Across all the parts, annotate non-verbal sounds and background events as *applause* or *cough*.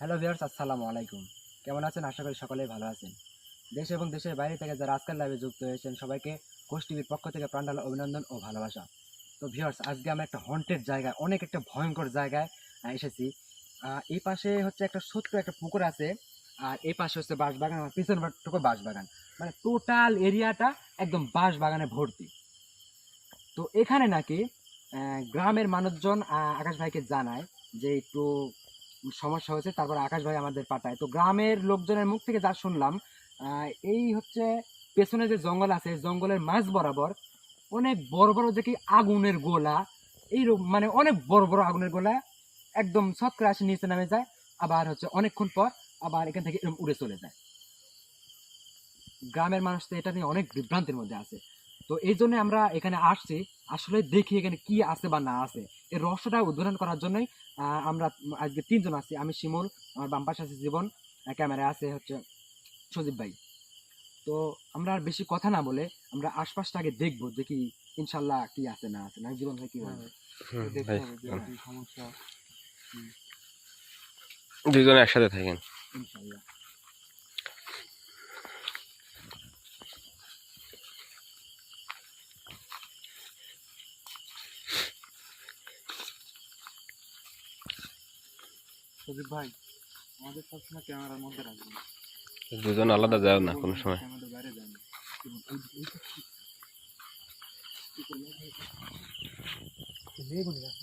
Hello viewers, আসসালামু আলাইকুম। কেমন আছেন? আশা করি সকলেই ভালো আছেন। দেশ এবং দেশের বাইরে থেকে যারা আজকাল লাইভে যুক্ত হয়েছেন, সবাইকে কোষ টিভির পক্ষ থেকে প্রাণঢালা অভিনন্দন ও ভালোবাসা। তো ভিউয়ার্স, আজকে আমরা একটা হন্টেড জায়গায়, অনেক একটা ভয়ঙ্কর জায়গায় এসেছি। এই পাশে হচ্ছে একটা ছোট্ট একটা পুকুর আছে। আর এই পাশে হচ্ছে বাঁশবাগান আর পিছন টুকু বাঁশবাগান। মানে টোটাল এরিয়াটা একদম বাঁশবাগানে ভর্তি। তো এখানে নাকি গ্রামের মানুষজন আকাশ ভাইকে জানায় যে একটু সমস্যা হয়েছে, তারপর আকাশ ভাই আমাদের পাঠায়। তো গ্রামের লোকজনের মুখ থেকে যা শুনলাম এই হচ্ছে পেছনে যে জঙ্গল আছে জঙ্গলের মাঝ বরাবর অনেক বড় বড় দেখি আগুনের গোলা, এই মানে অনেক বড় বড় আগুনের গোলা একদম আসে নিচে নামে যায়, আবার হচ্ছে অনেকক্ষণ পর আবার এখান থেকে এরকম উড়ে চলে যায়। গ্রামের মানুষ তো এটা নিয়ে অনেক বিভ্রান্তির মধ্যে আছে। তো এই জন্য আমরা এখানে আসছি, আসলে দেখি এখানে কি আছে বা না আছে। এই রহস্যটা উদ্বোধন করার জন্যই আমরা আজকে তিনজন আছি। আমি শিমুল আমার বাম পাশে আছে জীবন ক্যামেরায় আছে হচ্ছে সজীব ভাই। তো আমরা আর বেশি কথা না বলে আমরা আশপাশটা আগে দেখব যে কি ইনশাল্লাহ কি আছে না আছে। না জীবন ভাই কি ভাই। দুজন একসাথে থাকেন। ইনশাল্লাহ। সজীব ভাই আমাদের সবসময় ক্যামেরার মধ্যে রাখবেন। দুজন আলাদা যাও না কোনো সময়। আমাদের বাইরে যান।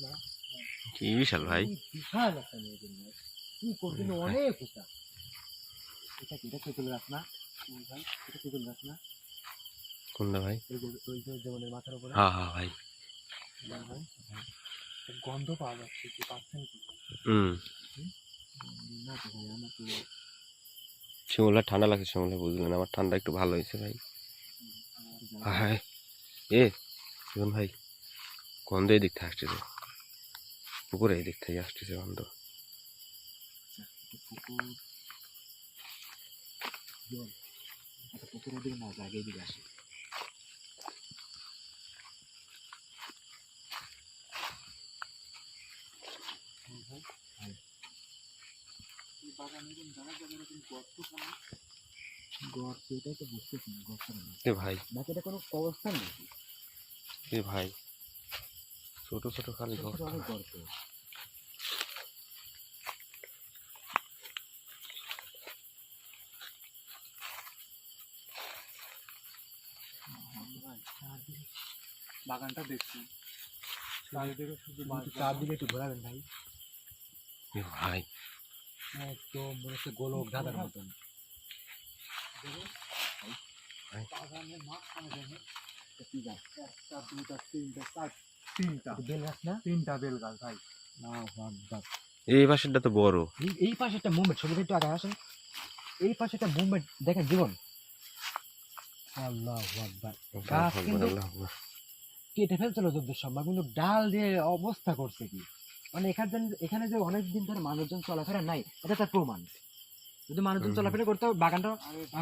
না। কি বিশাল ভাই। কি বিশাল একটা মেয়েগুলি গাছ কি করবি অনেক উঁচা এটা কি এটা তেঁতুল গাছ না? ভাই? এটা না? কোনটা ভাই? ওই যে ওই মাথার উপরে। হ্যাঁ হ্যাঁ ভাই। ভাই? গন্ধ পাওয়া যাচ্ছে কি পাচ্ছেন কি? হুম। না তো ভাই আমার তো শিমুলা ঠান্ডা লাগছে শিমুলা বুঝলেন আমার ঠান্ডা একটু ভালো হয়েছে ভাই। হায় এ জীবন ভাই গন্ধ এই দিক থেকে আসতেছে পুকুরে এই দিক থেকে আসতেছে গন্ধ। পুকুর পুকুরের দিকে না জায়গায় দিকে আসে। গর্ত এটাই তো বুঝতেছি না গর্ত এ ভাই। নাকি এটা কোনো কবরস্থান নাকি এ ভাই। ছোট ছোট খালি ঘর অনেক গর্ত বাগানটা দেখছি। চারিদিকে শুধু চারদিকে একটু ঘোরাবেন ভাই। ভাই। মনে হচ্ছে গোলক ধাঁধার মতন। বাগানের মাঝখানে দেখেন একটা দুইটা তিনটা। চার তিনটা বেল গাছ না? তিনটা বেল গাছ ভাই। এই পাশেরটা তো বড়। এই এই পাশে একটা মুভমেন্ট ছবি একটু আগে আসেন। এই পাশে একটা মুভমেন্ট দেখেন জীবন। আল্লাহ গাছ কিন্তু কেটে ফেলছিল সময় কিন্তু ডাল দিয়ে অবস্থা করছে কি? মানে এখানে এখানে যে অনেক দিন ধরে মানুষজন চলাফেরা নাই এটা তার প্রমাণ। যদি মানুষজন চলাফেরা করতে হবে বাগানটা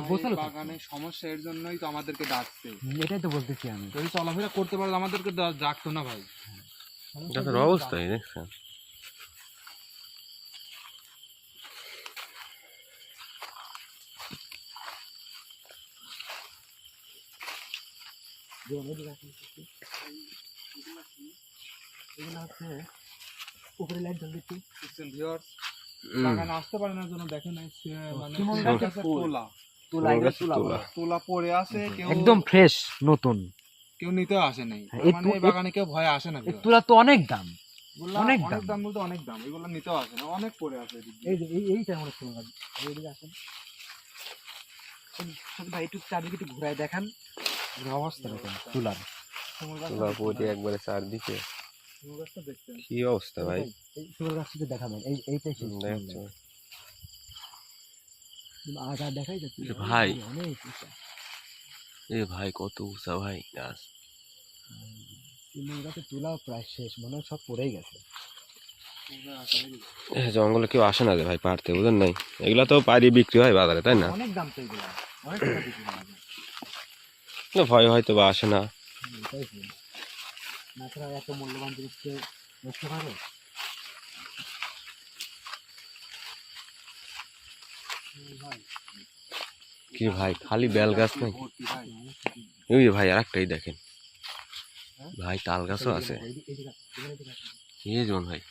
গোছালো। বাগানের সমস্যা এর জন্যই তো আমাদেরকে ডাকছে। এটাই তো বলতেছি আমি। যদি চলাফেরা করতে পারলে আমাদেরকে ডাকতো না ভাই। গাছের অবস্থাই দেখছেন। এগুলো হচ্ছে উপরে লাইট জ্বলবে একটু। ভিউয়ার্স। বাগানে আসতে পারে না জন্য দেখেন এই মানে তোলা। তুলা তুলা। তুলা। পড়ে আছে কেউ একদম ফ্রেশ নতুন। কেউ নিতেও আসে নাই। হ্যাঁ, মানে এই বাগানে কেউ ভয়ে আসে না। তুলা তো অনেক দাম। অনেক অনেক দাম। বলতে অনেক দাম এগুলো নিতেও আসে না অনেক পড়ে আছে এই যে এই এইটা মনে হচ্ছে। এইদিকে আসেন। ভাই একটু চারদিকে একটু ঘুরায় দেখান। অবস্থা দেখেন তুলার। তোলা। পড়ে একবারে চারদিকে। কি অবস্থা ভাই? এই শিমুল গাছটা দেখাবেন এই এইটাই সেই শিমুল দেখছ। গাছ। দেখাই যাচ্ছে ভাই। অনেক এ ভাই কত উঁচা ভাই গাছ। শিমুল গাছের তুলাও প্রায় শেষ মনে হয় সব পড়েই গেছে। জঙ্গলে কেউ আসে না রে ভাই পারতে বুঝেন নাই? এগুলা তো পারি বিক্রি হয় বাজারে তাই অনেক দাম তো এগুলো। না, ভয় হয়তো বা আসে না। হুম, এটাই ভুল। না ছাড়া এত মূল্যবান জিনিসকে নষ্ট করে কি ভাই খালি বেল গাছ নাই ওই ভাই? আর একটাই দেখেন। ভাই তাল গাছও আছে। কি জন ভাই।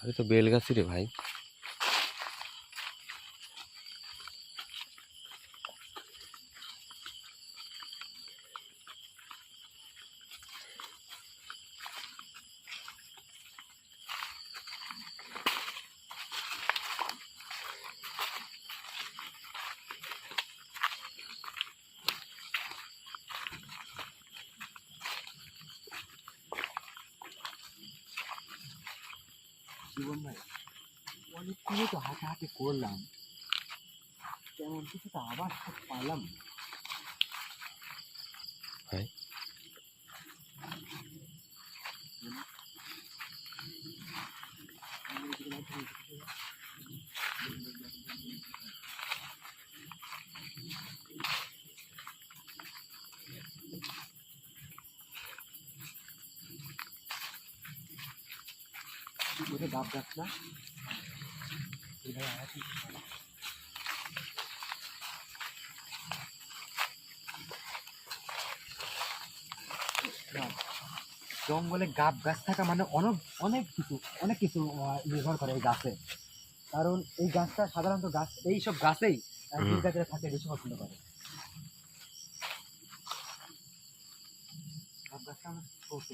আরে তো বেল গাছই রে ভাই জীবন ভাই অনেকক্ষণ তো হাঁটাহাঁটি করলাম তেমন কিছু তো আবার পাইলাম না। ভাই ওটা গাছ গাছ না এই ভাই হাঁটাহাঁটি না, জঙ্গলে গাব গাছ থাকা মানে অনেক অনেক কিছু অনেক কিছু নির্ভর করে এই গাছে। কারণ এই গাছটা সাধারণত গাছ এই সব গাছেই। জীবজাতিরা থাকতে বেশি পছন্দ করে। গাব গাছটা অনেক ছোট।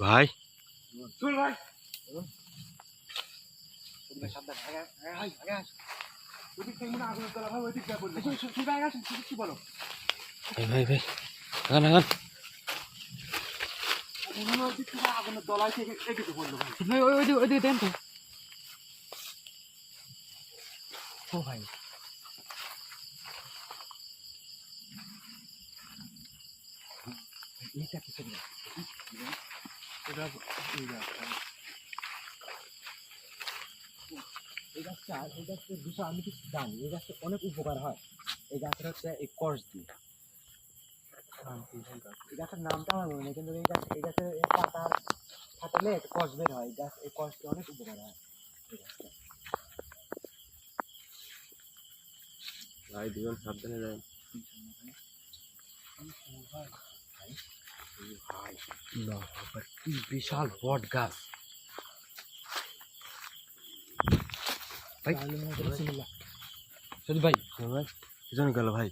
ভাই? চল থেকে ভাই ভাই ভাই আগান আগান মনে হয় ও ভাই এইটা কিছু না এটা এই গাছ এই গাছের বিষয়ে আমি কিছু জানি এই গাছটা অনেক উপকার হয় এই গাছটা হচ্ছে এই কষ দিয়ে এই গাছের নামটা আমার মনে নেই কিন্তু এই গাছ এই গাছের পাতার ফাটালে কষ বের হয় গাছ এই কষ দিয়ে অনেক উপকার হয় এই গাছটা ভাই দুজন সাবধানে কি বিশাল বট গাছ ভাই সজি ভাই ভাই কিজন গেল ভাই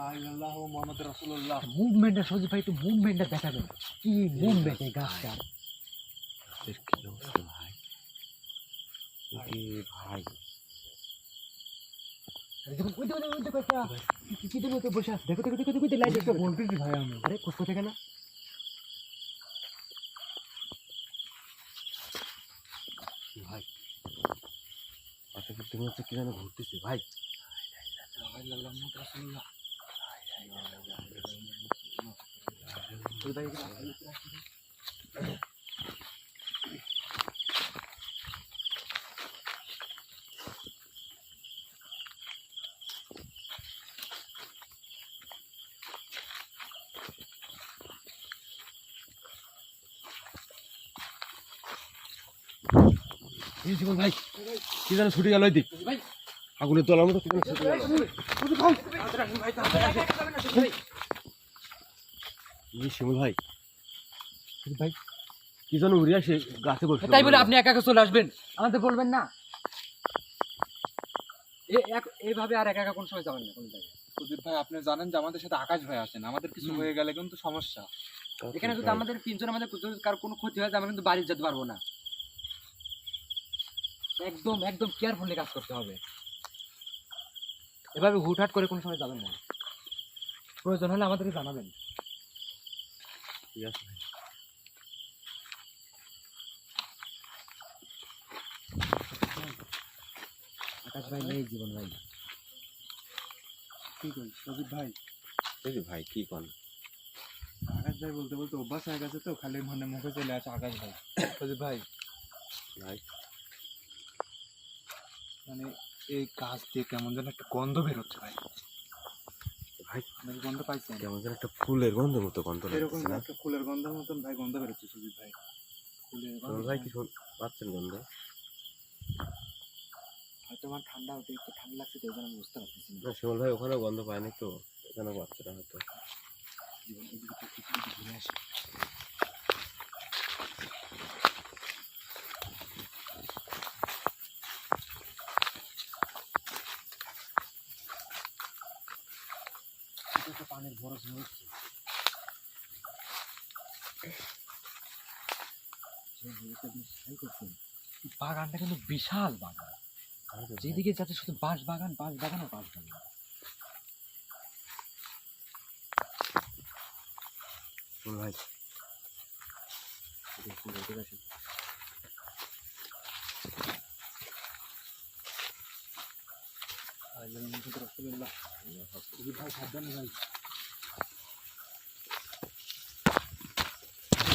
আল্লাহ মোহাম্মদ রাসূলুল্লাহ মুভমেন্টটা সজি ভাই একটু মুভমেন্টটা দেখাবেন কি মুভমেন্ট এই গাছটার এর কি অবস্থা ভাই এ ভাই আরে দেখুন ওই দেখুন ওই দেখুন একটা কি কি দেখুন তো বসে আছে দেখো দেখো দেখো দেখো লাইট দেখো বলতেছি ভাই আমি আরে কোথায় থেকে না ভাই পাশে করতে মনে হচ্ছে কি যেন ঘুরতেছে ভাই ওই ভাই এই জীবন ভাই কি যেন ছুটে গেল দিক আগুনের তলার মতো কি যেন গেল। শিমুল ভাই। ভাই? কি যেন উড়ে আসে গাছে বসে তাই বলে আপনি একা একা চলে আসবেন? আমাদের বলবেন না। এ- এক- এইভাবে আর একা একা কোন সময় যাবেন না কোন জায়গায়। সুদীপ ভাই আপনি জানেন যে আমাদের সাথে আকাশ ভাই আছেন। আমাদের কিছু হয়ে গেলে কিন্তু সমস্যা। এখানে যদি আমাদের তিনজন আমাদের কার কোনো ক্ষতি হয় আমরা কিন্তু বাড়ি যেতে পারব না। একদম একদম কেয়ারফুলি কাজ করতে হবে। এভাবে হুটহাট করে কোনো সময় যাবেন না। প্রয়োজন হলে আমাদেরকে জানাবেন। ঠিক আছে আকাশ ভাই নেই জীবন ভাই। কি করি সুদীপ ভাই? যে ভাই কি কন আকাশ ভাই বলতে বলতে অভ্যাস হয়ে গেছে তো খালি মনে মুখে চলে আসে আকাশ ভাই। *coughs* সুদীপ ভাই। ভাই। মানে এই গাছ দিয়ে কেমন যেন একটা গন্ধ বেরোচ্ছে ভাই। ভাই নাকি গন্ধ পাইছেন? কেমন যেন একটা ফুলের গন্ধের মতো গন্ধ এরকম একটা ফুলের গন্ধের মতন ভাই গন্ধ বেরোচ্ছে সুজিত ভাই। ফুলের গন্ধ ভাই কি শুন- পাচ্ছেন গন্ধ? হয়তো আমার ঠান্ডা হতে একটু ঠান্ডা লাগছে তো আমি বুঝতে পারতেছি না। শিমল ভাই ওখানেও গন্ধ পায়নি তো এখানে না হয়তো জীবন এদিকে একটু একটু একটু ঘুরে আসি এটা একটা পানির বরফ হচ্ছে বাগানটা কিন্তু বিশাল বাগান। যেদিকে যাচ্ছে শুধু বাঁশ বাগান বাঁশ বাগান আর বাঁশ বাগান। ভাই। ভাই সাবধানে ভাই ভাই, ভাই, ভাই, ভাই, সুজিত ভাই। সুজিত ভাই, কি করে গেল? এই সুজিত ভাই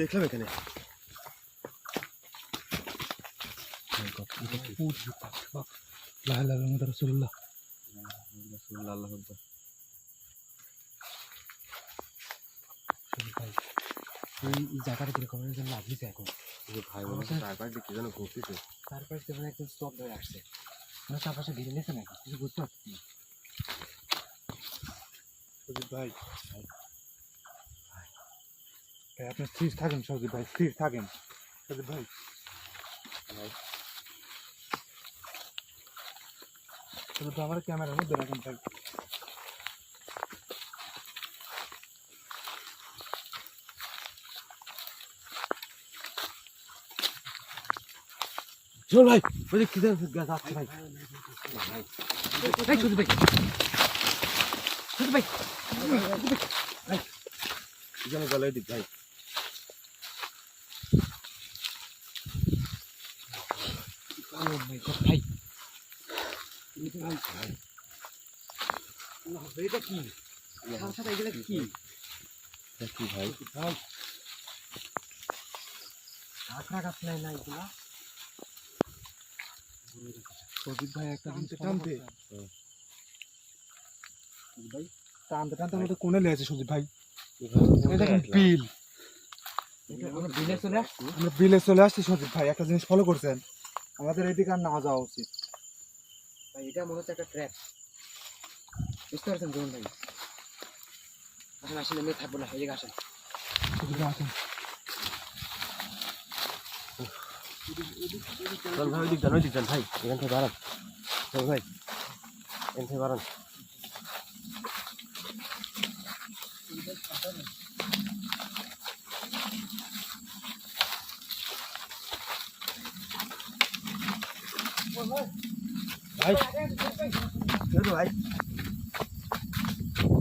দেখলাম এখানে। রাসূলুল্লাহ রাসূলুল্লাহ আল্লাহু এই জায়গাটা কীরকম যেন লাগছে এখন যে ভাই চারপাশ দিয়ে যেন ঘুরতেছে। তারপরে তো মানে একদম স্তব্ধ হয়ে আসছে। মানে চারপাশে ঘিরে নিয়েছে নাকি কিছু বুঝতে পারছি না সুজিত ভাই। ভাই, আপনি স্থির থাকেন সজিত ভাই, স্থির থাকেন। সজিত ভাই। ভাই আমার ক্যামেরার মধ্যে রাখেন ভাই। শিমল ভাই ওদিক কি যেন যাচ্ছে ভাই। ভাই ভাই। ভাই ও মাই গড ভাই ভাই এটা কি এগুলো কি কি ভাই ভাই গাছ নাই না এগুলা সজিত ভাই একটা। ভাই। টানতে টানতে আমাদের কোনে লেগেছে সজিত ভাই। এখানে। কিন্তু বিল। আমরা বিলে চলে আসছি? আমরা বিলে চলে আসছি সজিত ভাই একটা জিনিস ফলো করছেন। আমাদের এদিকে আর না যাওয়া উচিত। ভাই এটা মনে হচ্ছে একটা ট্র্যাপ বুঝতে পারছেন জোন ভাই? আসেন আসলে মেয়ে থাকব না এদিকে আসেন। সজিত ভাই আসেন। চল ভাই ওইদিক যান ভাই। এখান থেকে বাড়ান চল ভাই এখান থেকে বাড়ান ভাই চলো ভাই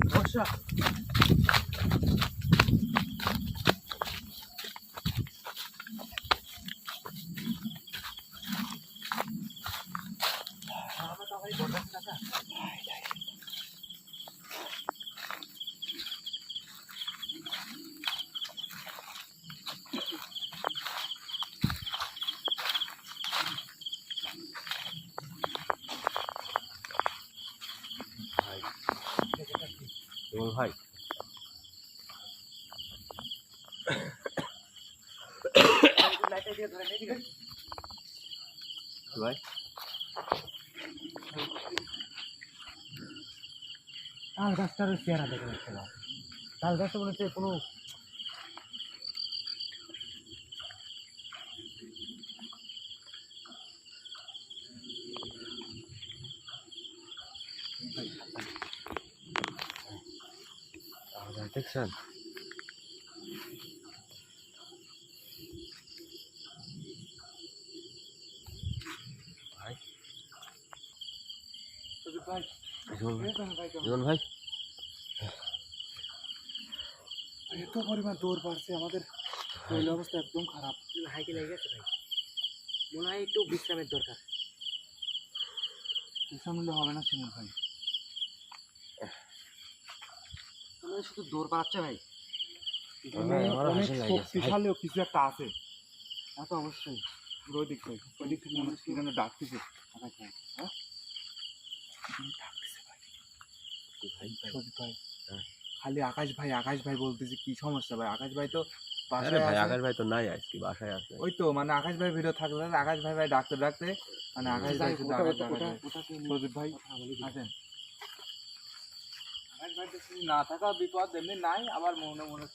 বর্ষা শিমল ভাই কি ভাই তাল গাছটার চেহারা দেখে যাচ্ছে না তাল গাছটা মনে হচ্ছে কোনো দেখছেন ভাই জীবন ভাই। এত পরিমাণ দৌড় পারছে আমাদের শরীর অবস্থা একদম খারাপ। হাইকে লেগে গেছে ভাই। মনে হয় একটু বিশ্রামের দরকার। বিশ্রাম নিলে হবে না শিমুল ভাই। মনে শুধু দৌড় পাচ্ছে ভাই। শক্তিশালী কিছু একটা আছে। তা তো অবশ্যই। ওই দিক থেকে ওই দিক থেকে মনে হচ্ছে কি যেন ডাকতেছে। হ্যাঁ? ভাই? সজিব হ্যাঁ। খালি আকাশ ভাই আকাশ ভাই বলতেছে কি সমস্যা ভাই? আকাশ ভাই তো আরে ভাই আকাশ ভাই তো নাই আজকে বাসায় আছে। ওই তো মানে আকাশ ভাই ভিডিও থাকলে আকাশ ভাই ভাই ডাকতে ডাকতে মানে আকাশ ভাই শুধু আকাশ ভাই, ভাই। ওটাকে সজিব ভাই আছেন আকাশ ভাই তো না থাকা বিপদ এমনি নাই আবার মনে মনে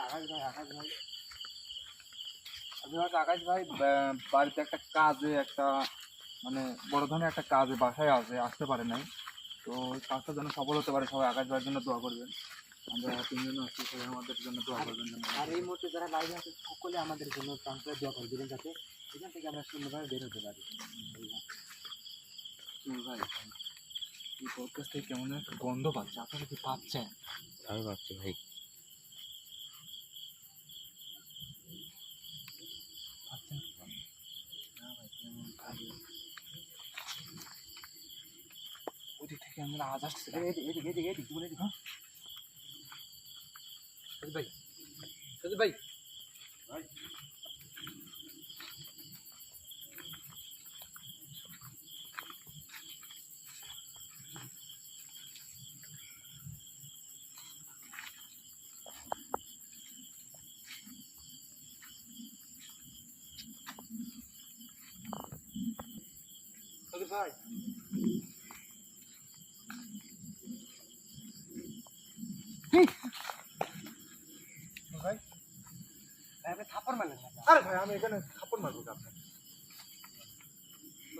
আকাশ ভাই আকাশ ভাই। আকাশ ভাই বাড়িতে একটা কাজে একটা মানে বড় ধরনের একটা কাজে বাসায় আছে আসতে পারে নাই। তো কাজটা যেন সফল হতে পারে সবাই আকাশ ভাইয়ের জন্য দোয়া করবেন। আমরা তিনজন আছি সবাই আমাদের জন্য দোয়া করবেন। আর এই মুহূর্তে যারা লাইভে আছে সকলে আমাদের জন্য প্রান্তে দোয়া করে দেবেন যাতে এখান থেকে আমরা সুন্দরভাবে বের হতে পারি। ভাই এই পডকাস্ট থেকে কেমন একটা গন্ধ পাচ্ছে আপনারা কি পাচ্ছেন? আমি পাচ্ছি ভাই পাচ্ছেন কি না? না ভাই, কেমন খালি। ওদিক থেকে আমরা আওয়াজ আসছে এদিকে এদিকে এদিকে এদিকে জীবনে এদিকে সজিব আপনি থাপ্পড় মারলেন আরে ভাই আমি এখানে থাপ্পড় মারবো কি আপনার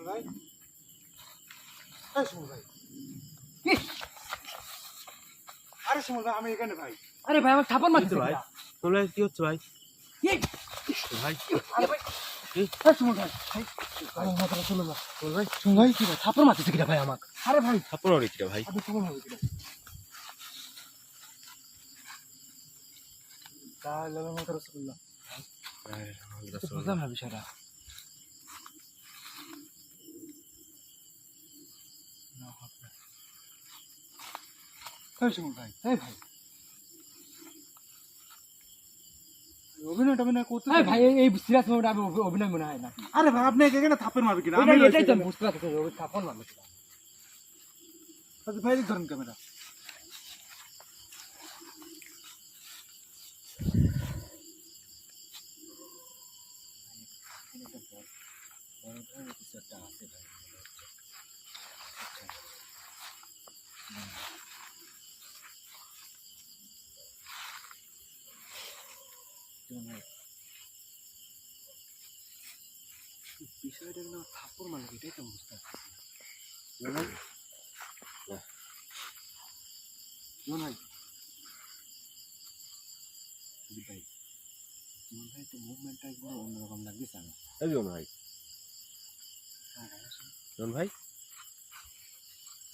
ভাই এই শিমুল ভাই। আরে শিমুল ভাই আমি এখানে ভাই। আরে ভাই আমার থাপ্পড় মারছে ভাই? ভাই কি হচ্ছে ভাই? ভাই? আরে ভাই শুনুন শুনুন শুনুন শুনুন থাপ্পড় মারতেছে কিনা ভাই আমাকে? আরে ভাই। মারি কিটা ভাই? কেমন হবে কিনা? তাহলে আমার কথা রসগোল্লা বুঝলাম না বিষয়টা ভাই এই ভাই। অভিনয় টভিনয় করতে ভাই এই- সিরিয়াস মোমেন্টে আমি অভিনয় মনে হয় না। আরে ভাই আপনি এখানে থাপ্পড় মারবে কিনা? আমি এটাই তো বুঝতে পারতেছি ওই থাপ্পড় মারলো কিনা। আচ্ছা ভাই ধরেন ক্যামেরা বড় ধরনের কিছু একটা আছে ভাই মনে হচ্ছে। জীবন ভাই, এই বিষয়টা না থাপ্পড় মারলো এটাই তো আমি বুঝতে পারছি না। জীবন ভাই না। জীবন ভাই সুদীপ ভাই জীবন ভাই তো মুভমেন্টটা একদম অন্যরকম লাগতেছে আমার এই জীবন ভাই হ্যাঁ হ্যাঁ আসুন। জীবন ভাই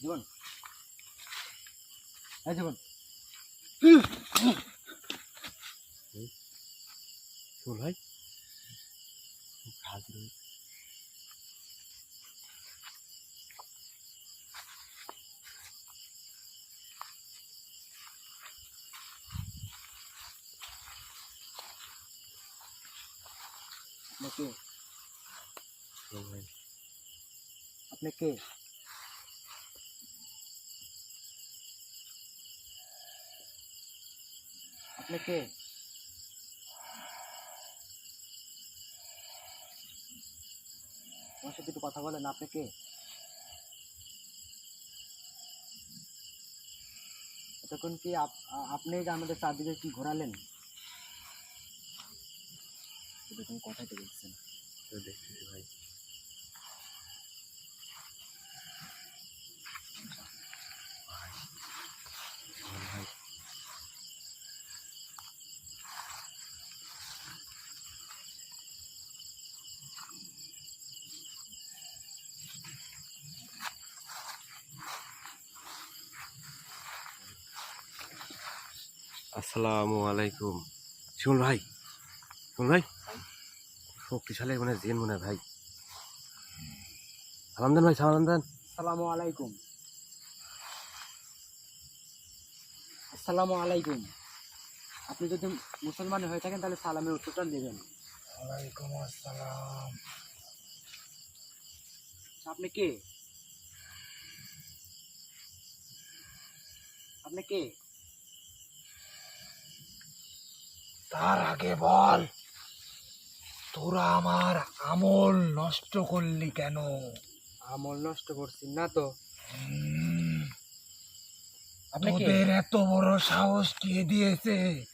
জীবন হ্যাঁ জীবন জীবন ভাই হাত রয়েছে আপনি কে জীবন ভাই আপনি কে আপনি আমার সাথে একটু কথা বলেন আপনি কে এতক্ষণ কি আপনি আমাদের চারদিকে কি ঘোরালেন? এরকম কথাই তো বলছেন তো দেখতেছি ভাই জীবন ভাই আসসালামু আলাইকুম। শিমুল ভাই শিমুল ভাই। শক্তিশালী মানে জেন মনে ভাই। সালাম দেন ভাই সালাম দেন। আসসালামু আলাইকুম। আসসালামু আলাইকুম। আপনি যদি মুসলমান হয়ে থাকেন তাহলে সালামের উত্তরটা দেবেন। ওয়ালাইকুম আসসালাম। আপনি কে? আপনি কে? তার আগে বল তোরা আমার আমল নষ্ট করলি কেন? আমল নষ্ট করছি না তো। হুম, আপনি কে? তোদের এত বড় সাহস কে দিয়েছে?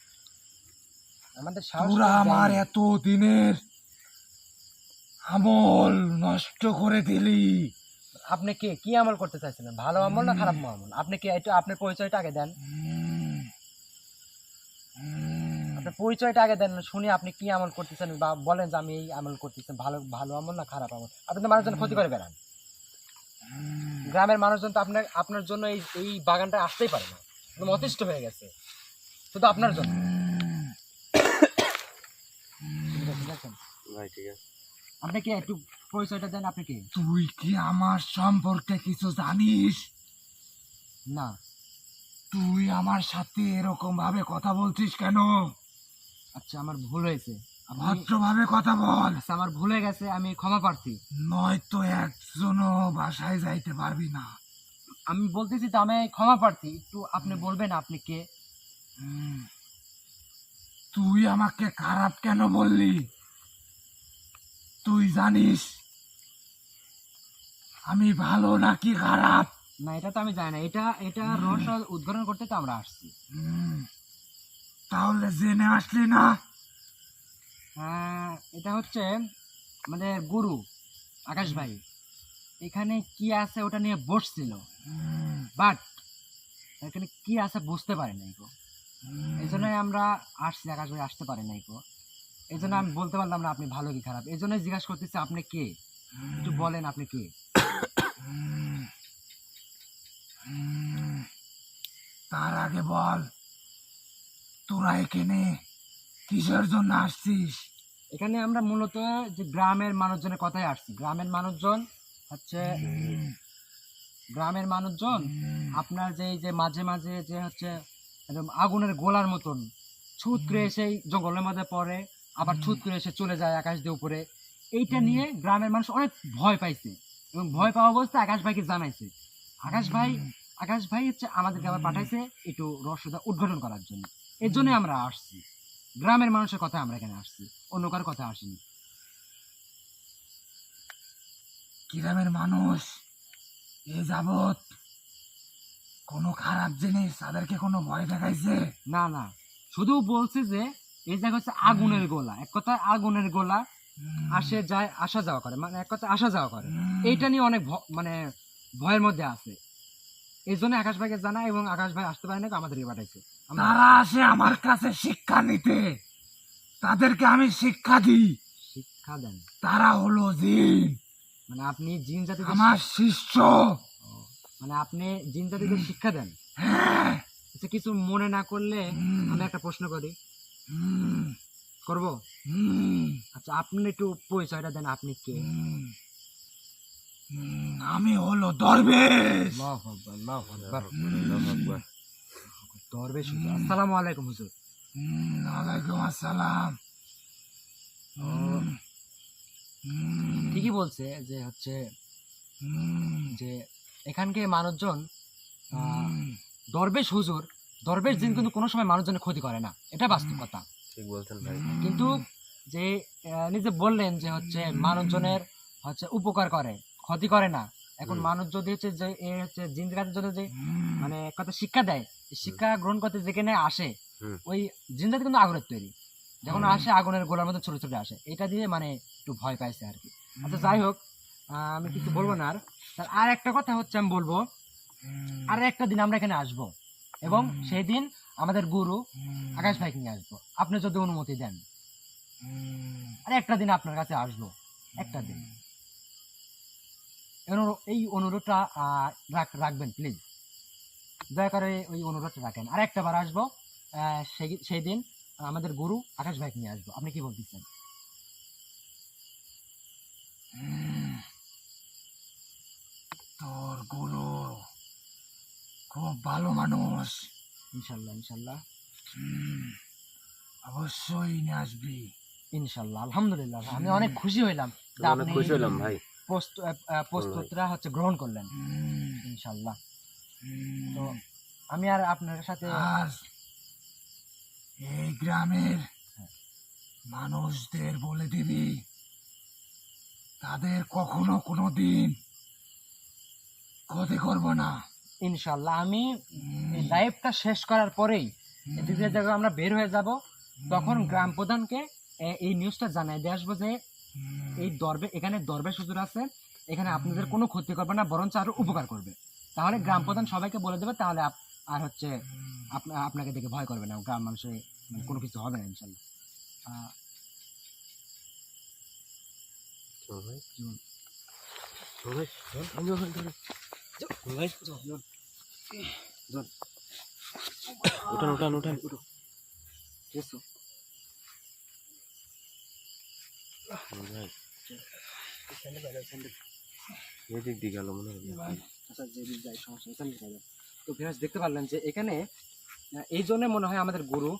আমাদের তোরা আমার এত দিনের আমল নষ্ট করে দিলি। আপনি কে? কি আমল করতে চাইছিলেন? ভালো আমল না খারাপ আমল? আপনি কি? একটু আপনার পরিচয়টা আগে দেন। আপনার পরিচয়টা আগে দেন শুনি আপনি কি আমল করতেছেন বা বলেন যে আমি এই আমল করতেছেন ভালো ভালো আমল না খারাপ আমল? আপনি তো মানুষজন ক্ষতি করে বেড়ান। গ্রামের মানুষজন তো আপনার আপনার জন্য এই এই বাগানটা আসতেই পারে না। একদম অতিষ্ঠ হয়ে গেছে। শুধু আপনার জন্য। ভাই ঠিক আছে। আপনি কি একটু পরিচয়টা দেন আপনি কি? তুই কি আমার সম্পর্কে কিছু জানিস? না। তুই আমার সাথে এরকম ভাবে কথা বলছিস কেন? আচ্ছা আমার ভুল হয়েছে। ভদ্রভাবে কথা বল। আচ্ছা আমার ভুল হয়ে গেছে আমি ক্ষমা প্রার্থী। নয়তো একজনও বাসায় যাইতে পারবি না। আমি বলতেছি তো আমি ক্ষমা প্রার্থী। একটু আপনি বলবেন আপনি কে? তুই আমাকে খারাপ কেন বললি? তুই জানিস আমি ভালো নাকি খারাপ? না এটা তো আমি জানি না। এটা এটা রহস্য উদ্ঘাটন করতে তো আমরা আসছি। হুম। তাহলে জেনে আসলি না। আহ, এটা হচ্ছে আমাদের গুরু আকাশ ভাই। এখানে কি আছে ওটা নিয়ে বসছিল। বাট এখানে কি আছে বুঝতে পারি নাই গো। এই জন্যই আমরা আসছি আকাশ ভাই আসতে পারি নাই গো। এই জন্য আমি বলতে পারলাম না আপনি ভালো কি খারাপ। এই জন্যই জিজ্ঞাসা করতেছি আপনি কে? একটু বলেন আপনি কে। তার আগে বল। তোরা এখানে কিসের জন্য আসছিস? এখানে আমরা মূলত যে গ্রামের মানুষজনের কথাই আসছি। গ্রামের মানুষজন হচ্ছে গ্রামের মানুষজন আপনার যে এই যে মাঝে মাঝে যে হচ্ছে একদম আগুনের গোলার মতন ছুট করে এসে জঙ্গলের মধ্যে পড়ে আবার ছুট করে এসে চলে যায় আকাশ দিয়ে উপরে। এইটা নিয়ে গ্রামের মানুষ অনেক ভয় পাইছে এবং ভয় পাওয়া অবস্থায় আকাশ ভাইকে জানাইছে। আকাশ ভাই আকাশ ভাই হচ্ছে আমাদেরকে আবার পাঠাইছে একটু রহস্যটা উদ্ঘাটন করার জন্য। এর জন্য আমরা আসছি। গ্রামের মানুষের কথা আমরা এখানে আসছি। অন্য কারও কথা আসিনি। গ্রামের মানুষ? এ যাবৎ কোনো খারাপ জিনিস তাদেরকে কোনো ভয় দেখাইছে? না না। শুধু বলছে যে এই জায়গা হচ্ছে আগুনের গোলা। এক কথায় আগুনের গোলা আসে যায় আসা যাওয়া করে। মানে এক কথায় আসা যাওয়া করে। এইটা নিয়ে অনেক মানে ভয়ের মধ্যে আছে। এই জন্য আকাশ ভাইকে জানা এবং আকাশ ভাই আসতে পারে না আমাদেরকে পাঠাইছে। তারা আসে আমার কাছে শিক্ষা নিতে। তাদেরকে আমি শিক্ষা দিই। শিক্ষা দেন। তারা হলো জিন। মানে আপনি জিন জাতিকে আমার শিষ্য। মানে আপনি জিন জাতিকে শিক্ষা দেন। হ্যাঁ। আচ্ছা কিছু মনে না করলে আমি একটা প্রশ্ন করি। করব? আচ্ছা আপনি একটু পরিচয়টা দেন আপনি কে? আমি হলো দরবেশ। আল্লাহু আকবার, আল্লাহু আকবার। আল্লাহু আকবার। দরবেশ হুজুর। আসসালামু আলাইকুম হুজুর। ওয়ালাইকুম আসসালাম। ঠিকই বলছে যে হচ্ছে যে এখানকে মানুষজন আহ, দরবেশ হুজুর দরবেশ জিন কিন্তু কোনো সময় মানুষজনের ক্ষতি করে না। এটা বাস্তব কথা ঠিক বলছেন ভাই। কিন্তু যে আহ, নিজে বললেন যে হচ্ছে মানুষজনের হচ্ছে উপকার করে ক্ষতি করে না। এখন মানুষ যদি হচ্ছে যে এ হচ্ছে জিন জাতির জন্য যে মানে কথা শিক্ষা দেয় শিক্ষা গ্রহণ করতে যেখানে আসে ওই জিন জাতি কিন্তু আগুনের তৈরি। যখন আসে আগুনের গোলার মতো ছোট ছোট আসে এটা দিয়ে মানে একটু ভয় পাইছে আর কি। আচ্ছা যাই হোক আমি কিছু বলব না আর। আর একটা কথা হচ্ছে আমি বলব আর একটা দিন আমরা এখানে আসব এবং সেই দিন আমাদের গুরু আকাশ ভাইকে নিয়ে আসব। আপনি যদি অনুমতি দেন। আর একটা দিন আপনার কাছে আসব একটা দিন। এই অনুরোধটা রাখবেন প্লিজ দয়া করে ওই অনুরোধটা রাখেন। আর একটা বার আসব আহ, সেই সেই দিন আমাদের গুরু আকাশ ভাইকে নিয়ে আসব। আপনি কি বলতেছেন? তোর গুরু খুব ভালো মানুষ। ইনশাল্লাহ ইনশাল্লাহ। অবশ্যই নিয়ে আসবি। ইনশাল্লাহ আলহামদুলিল্লাহ। আমি অনেক খুশি হইলাম। অনেক খুশি হলাম ভাই। প্রস্তুতরা হচ্ছে গ্রহণ করলেন। ইনশাল্লাহ। তো আমি আর আপনার সাথে এই গ্রামের মানুষদের বলে দিবি তাদের কখনো কোনো দিন ক্ষতি করব না। ইনশাল্লাহ আমি লাইফটা শেষ করার পরেই বিভিন্ন জায়গায় আমরা বের হয়ে যাব। তখন গ্রাম প্রধানকে এই নিউজটা জানাই দিয়ে আসব যে এই দরবে এখানে দরবে সুযোগ আছে এখানে আপনাদের কোনো ক্ষতি করবে না বরঞ্চ আরও উপকার করবে। তাহলে গ্রাম প্রধান সবাইকে বলে দেবে তাহলে আর হচ্ছে আপনাকে দেখে ভয় করবে না গ্রাম মানুষের মানে কোনো কিছু হবে না ইনশাল্লাহ। আহ, চল ভাই হুম। চল ভাই চল, আমিও ওখানে ধরে। চল ভাই উঠান উঠান উঠান যেসু। চল ভাই তো দেখতে পারলেন যে এখানে এই জন্য মনে হয় আমাদের গুরু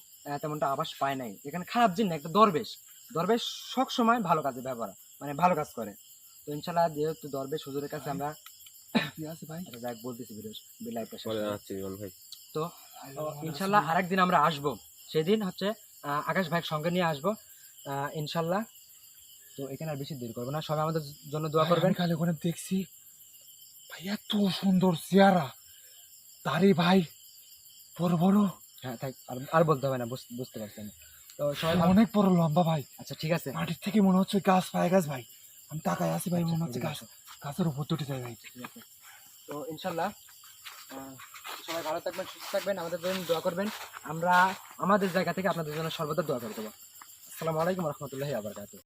তেমনটা আবাস পায় নাই এখানে খারাপ একটা দরবেশ দরবেশ সব সময় ভালো কাজে ব্যবহার মানে ভালো কাজ করে তো ইনশাল্লাহ যেহেতু দরবেশ হুজুরের কাছে আমরা ভাই। আসছি জীবন ভাই তো ইনশাল্লাহ আরেকদিন আমরা আসব সেদিন হচ্ছে আকাশ ভাইয়ের সঙ্গে নিয়ে আসব ইনশাল্লাহ তো এখানে আর বেশি দেরি করব না। সবাই আমাদের জন্য দোয়া করবেন। খালি ওখানে দেখছি। ভাই এত সুন্দর চেহারা। তারই ভাই বড় বড়। হ্যাঁ তাই আর- বলতে হবে না বুঝ- বুঝতে পারছেন তো সবাই অনেক বড় লম্বা ভাই। আচ্ছা ঠিক আছে। মাটির থেকে মনে হচ্ছে গাছ পায় গাছ ভাই। আমি তাকায় আছি ভাই মনে আচ্ছা, হচ্ছে গাছ গাছের উপর দুটি যায় ভাই। ঠিক আছে। তো ইনশাল্লাহ সবাই ভালো থাকবেন সুস্থ থাকবেন আমাদের জন্য দোয়া করবেন। আমরা আমাদের জায়গা থেকে আপনাদের জন্য সর্বদা দোয়া করে দেবো। আসসালামু আলাইকুম রহমতুল্লাহি আবরকাত